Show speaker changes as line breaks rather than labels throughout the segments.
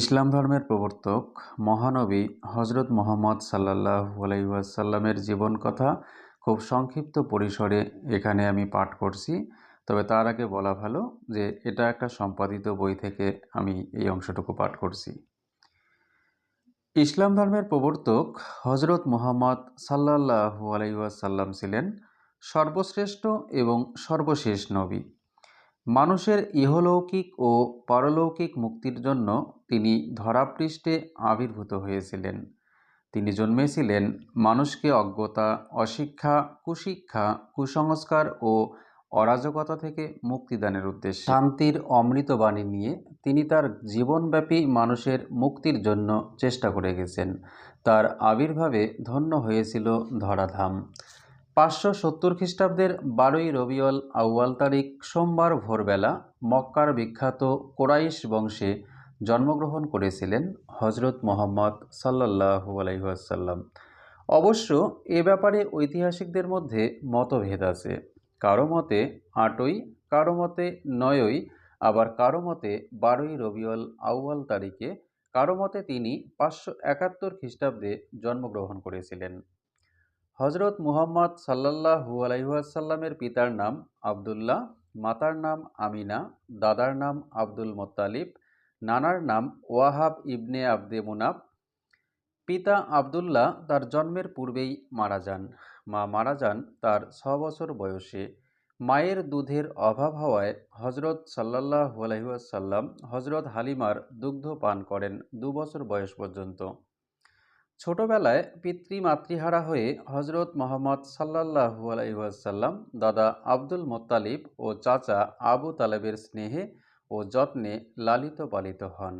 ইসলাম ধর্মের প্রবর্তক, মহানবী হজরত মোহাম্মদ সাল্লাল্লাহু আলাইহি ওয়াসাল্লামের জীবন কথা খুব সংক্ষিপ্ত পরিসরে এখানে আমি পাঠ করছি। তবে তার আগে বলা ভালো যে এটা একটা সম্পাদিত বই থেকে আমি এই অংশটুকু পাঠ করছি। ইসলাম ধর্মের প্রবর্তক হজরত মোহাম্মদ সাল্লাল্লাহু আলাইহি ওয়াসাল্লাম ছিলেন সর্বশ্রেষ্ঠ এবং সর্বশেষ নবী। মানুষের ইহলৌকিক ও পারলৌকিক মুক্তির জন্য তিনি ধরাপৃষ্ঠে আবির্ভূত হয়েছিলেন। তিনি জন্মেছিলেন মানুষকে অজ্ঞতা, অশিক্ষা, কুশিক্ষা, কুসংস্কার ও অরাজকতা থেকে মুক্তিদানের উদ্দেশ্যে। শান্তির অমৃতবাণী নিয়ে তিনি তার জীবনব্যাপী মানুষের মুক্তির জন্য চেষ্টা করে গেছেন। তার আবির্ভাবে ধন্য হয়েছিল ধরাধাম। পাঁচশো সত্তর খ্রিস্টাব্দের বারোই রবিউল আউয়াল তারিখ সোমবার ভোরবেলা মক্কার বিখ্যাত কোরাইশ বংশে জন্মগ্রহণ করেছিলেন হজরত মোহাম্মদ সাল্লাহু আলহিহাসাল্লাম অবশ্য এ ব্যাপারে ঐতিহাসিকদের মধ্যে মতভেদ আছে। কারও মতে আটই, কারও মতে নয়ই, আবার কারও মতে বারোই রবিউল আউয়াল তারিখে, কারও মতে তিনি পাঁচশো একাত্তর খ্রিস্টাব্দে জন্মগ্রহণ করেছিলেন। হজরত মুহাম্মদ সাল্লাহু আলাইসাল্লামের পিতার নাম আবদুল্লাহ, মাতার নাম আমিনা, দাদার নাম আব্দুল মোত্তালিব, নানার নাম ওয়াহাব ইবনে আবদে মুনাব। পিতা আবদুল্লাহ তার জন্মের পূর্বেই মারা যান। মা মারা যান তার ছ বছর বয়সে। মায়ের দুধের অভাব হওয়ায় হজরত সাল্লাহ আলহিহাসাল্লাম হজরত হালিমার দুগ্ধ পান করেন দু বছর বয়স পর্যন্ত। ছোটবেলায় পিতৃমাতৃহারা হয়ে হজরত মোহাম্মদ সাল্লাহু আলাইসাল্লাম দাদা আব্দুল মোত্তালিব ও চাচা আবু তালেবের স্নেহে ও যত্নে লালিত পালিত হন।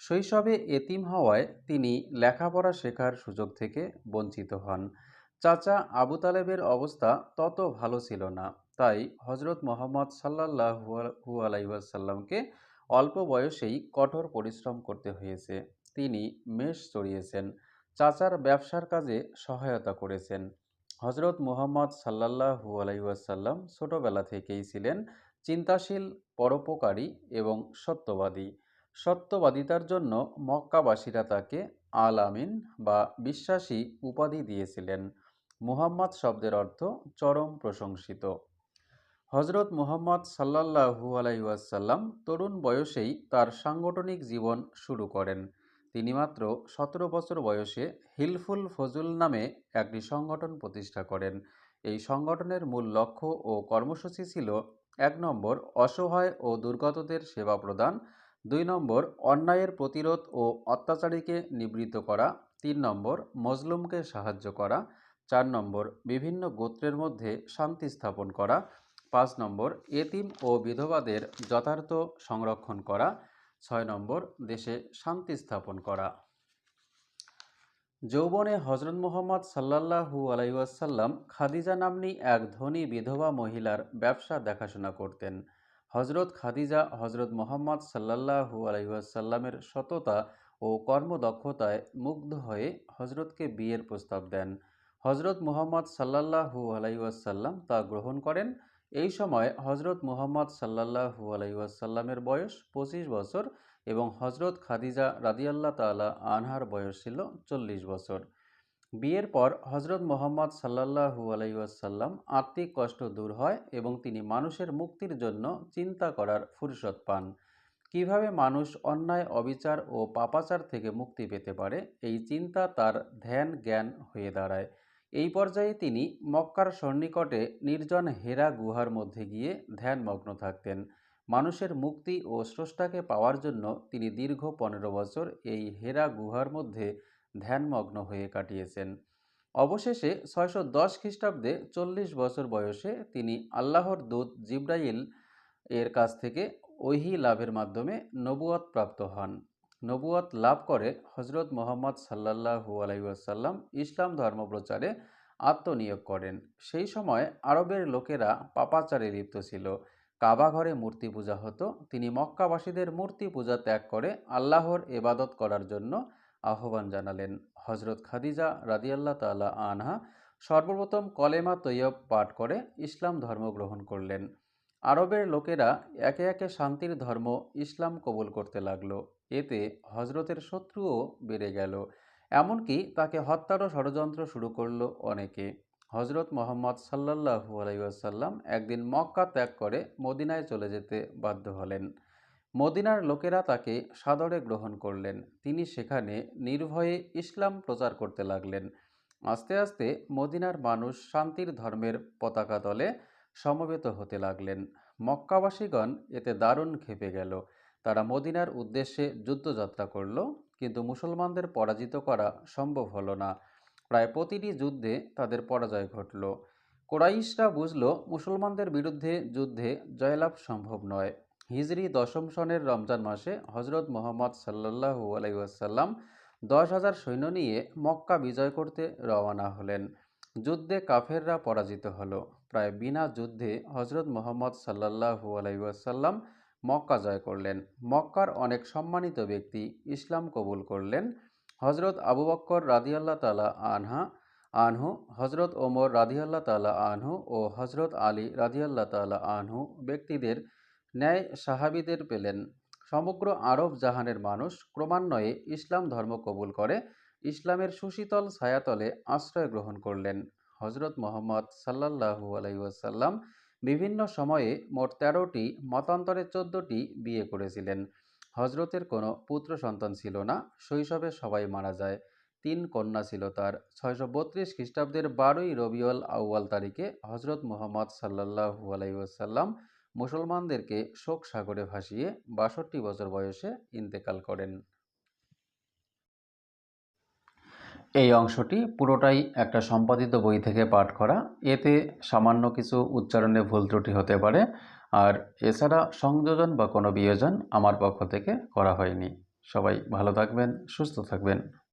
শৈশবে এতিম হওয়ায় তিনি লেখাপড়া শেখার সুযোগ থেকে বঞ্চিত হন। চাচা আবু তালেবের অবস্থা তত ভালো ছিল না, তাই হজরত মোহাম্মদ সাল্লাহু আলাইসাল্লামকে অল্প বয়সেই কঠোর পরিশ্রম করতে হয়েছে। তিনি মেষ চড়িয়েছেন। চাচার ব্যবসার কাজে সহায়তা করেছেন। হজরত মুহাম্মদ সাল্লাহু আলাইসাল্লাম ছোটবেলা থেকেই ছিলেন চিন্তাশীল, পরোপকারী এবং সত্যবাদী। সত্যবাদিতার জন্য মক্কাবাসীরা তাকে আল আমিন বা বিশ্বাসী উপাধি দিয়েছিলেন। মুহাম্মদ শব্দের অর্থ চরম প্রশংসিত। হজরত মুহাম্মদ সাল্লাহু আলাইসাল্লাম তরুণ বয়সেই তার সাংগঠনিক জীবন শুরু করেন। তিনি মাত্র সতেরো বছর বয়সে হিলফুল ফজুল নামে একটি সংগঠন প্রতিষ্ঠা করেন। এই সংগঠনের মূল লক্ষ্য ও কর্মসূচি ছিল এক নম্বর অসহায় ও দুর্গতদের সেবা প্রদান, দুই নম্বর অন্যায়ের প্রতিরোধ ও অত্যাচারীকে নিবৃত্ত করা, তিন নম্বর মজলুমকে সাহায্য করা, চার নম্বর বিভিন্ন গোত্রের মধ্যে শান্তি স্থাপন করা, পাঁচ নম্বর এতিম ও বিধবাদের যথার্থ সংরক্ষণ করা ছয় নম্বর, দেশে শান্তি স্থাপন করা। যৌবনে হজরত মোহাম্মদ সাল্লাহু আলাইসাল্লাম খাদিজা নামনি এক ধনী বিধবা মহিলার ব্যবসা দেখাশোনা করতেন। হজরত খাদিজা হজরত মোহাম্মদ সাল্লাহু আলাইসাল্লামের সততা ও কর্মদক্ষতায় মুগ্ধ হয়ে হজরতকে বিয়ের প্রস্তাব দেন। হজরত মুহাম্মদ সাল্লাহু আলাইসাল্লাম তা গ্রহণ করেন এই সময় হজরত মুহাম্মদ সাল্লাহু আলাইসাল্লামের বয়স পঁচিশ বছর এবং হজরত খাদিজা রাদিয়াল্লাহ তালা আনহার বয়স ছিল চল্লিশ বছর। বিয়ের পর হজরত মোহাম্মদ সাল্লাহু আলাইসাল্লাম আত্মিক কষ্ট দূর হয় এবং তিনি মানুষের মুক্তির জন্য চিন্তা করার ফুরসত পান। কীভাবে মানুষ অন্যায়, অবিচার ও পাপাচার থেকে মুক্তি পেতে পারে, এই চিন্তা তার ধ্যান জ্ঞান হয়ে দাঁড়ায়। এই পর্যায়ে তিনি মক্কার সন্নিকটে নির্জন হেরা গুহার মধ্যে গিয়ে ধ্যানমগ্ন থাকতেন। মানুষের মুক্তি ও স্রষ্টাকে পাওয়ার জন্য তিনি দীর্ঘ পনেরো বছর এই হেরা গুহার মধ্যে ধ্যানমগ্ন হয়ে কাটিয়েছেন। অবশেষে ছয়শো দশ খ্রিস্টাব্দে চল্লিশ বছর বয়সে তিনি আল্লাহর দূত জিব্রাইল এর কাছ থেকে ঐহি লাভের মাধ্যমে নবুয়াত প্রাপ্ত হন। নবুয়াত লাভ করে হজরত মোহাম্মদ সাল্লাহু আলাইসাল্লাম ইসলাম ধর্ম প্রচারে আত্মনিয়োগ করেন। সেই সময় আরবের লোকেরা পাপাচারে লিপ্ত ছিল। কাবা ঘরে মূর্তি পূজা হতো। তিনি মক্কাবাসীদের মূর্তি পূজা ত্যাগ করে আল্লাহর এবাদত করার জন্য আহ্বান জানালেন। হজরত খাদিজা রাদিয়াল্লাহ তালা আনহা সর্বপ্রথম কলেমা তৈয়ব পাঠ করে ইসলাম ধর্ম গ্রহণ করলেন। আরবের লোকেরা একে একে শান্তির ধর্ম ইসলাম কবুল করতে লাগল। এতে হজরতের শত্রুও বেড়ে গেল। এমনকি তাকে হত্যারও ষড়যন্ত্র শুরু করল অনেকে। হজরত মোহাম্মদ সাল্লাল্লাহু আলাইসাল্লাম একদিন মক্কা ত্যাগ করে মদিনায় চলে যেতে বাধ্য হলেন। মদিনার লোকেরা তাকে সাদরে গ্রহণ করলেন। তিনি সেখানে নির্ভয়ে ইসলাম প্রচার করতে লাগলেন। আস্তে আস্তে মদিনার মানুষ শান্তির ধর্মের পতাকা তলে সমবেত হতে লাগলেন। মক্কাবাসীগণ এতে দারুণ খেপে গেল। তারা মদিনার উদ্দেশ্যে যুদ্ধযাত্রা করল, কিন্তু মুসলমানদের পরাজিত করা সম্ভব হলো না। প্রায় প্রতিটি যুদ্ধে তাদের পরাজয় ঘটল। কোরাইশরা বুঝল, মুসলমানদের বিরুদ্ধে যুদ্ধে জয়লাভ সম্ভব নয়। হিজরি দশম সনের রমজান মাসে হজরত মোহাম্মদ সাল্লাহু আলাইসাল্লাম দশ হাজার সৈন্য নিয়ে মক্কা বিজয় করতে রওয়ানা হলেন। যুদ্ধে কাফেররা পরাজিত হলো। প্রায় বিনা যুদ্ধে হজরত মোহাম্মদ সাল্লাহু আলাইসাল্লাম মক্কা জয় করলেন। মক্কার অনেক সম্মানিত ব্যক্তি ইসলাম কবুল করলেন। হজরত আবু বক্কর রাদিয়াল্লাহ তালা আনহা, আনহু হজরত ওমর রাদিয়াল্লাহ তালা আনহু ও হজরত আলী রাদিয়াল্লাহ তালা আনহু ব্যক্তিদের ন্যায় সাহাবিদের পেলেন। সমগ্র আরব জাহানের মানুষ ক্রমান্বয়ে ইসলাম ধর্ম কবুল করে, ইসলামের সুশীতল ছায়াতলে আশ্রয় গ্রহণ করলেন। হজরত মোহাম্মদ সাল্লাহু আলাইসাল্লাম বিভিন্ন সময়ে মোট তেরোটি, মতান্তরে চোদ্দটি বিয়ে করেছিলেন। হজরতের কোনো পুত্র সন্তান ছিল না, শৈশবে সবাই মারা যায়। তিন কন্যা ছিল তার। ছয়শো বত্রিশ খ্রিস্টাব্দের বারোই রবিউল আউয়াল তারিখে হজরত মোহাম্মদ সাল্লাহু আলাইসাল্লাম মুসলমানদেরকে শোক সাগরে ভাসিয়ে বাষট্টি বছর বয়সে ইন্তেকাল করেন। এই অংশটি পুরোটাই একটা সম্পাদিত বই থেকে পাঠ করা। এতে সামান্য কিছু উচ্চারণে ভুল ত্রুটি হতে পারে। আর এছাড়া সংযোজন বা কোনো বিয়োজন আমার পক্ষ থেকে করা হয়নি। সবাই ভালো থাকবেন, সুস্থ থাকবেন।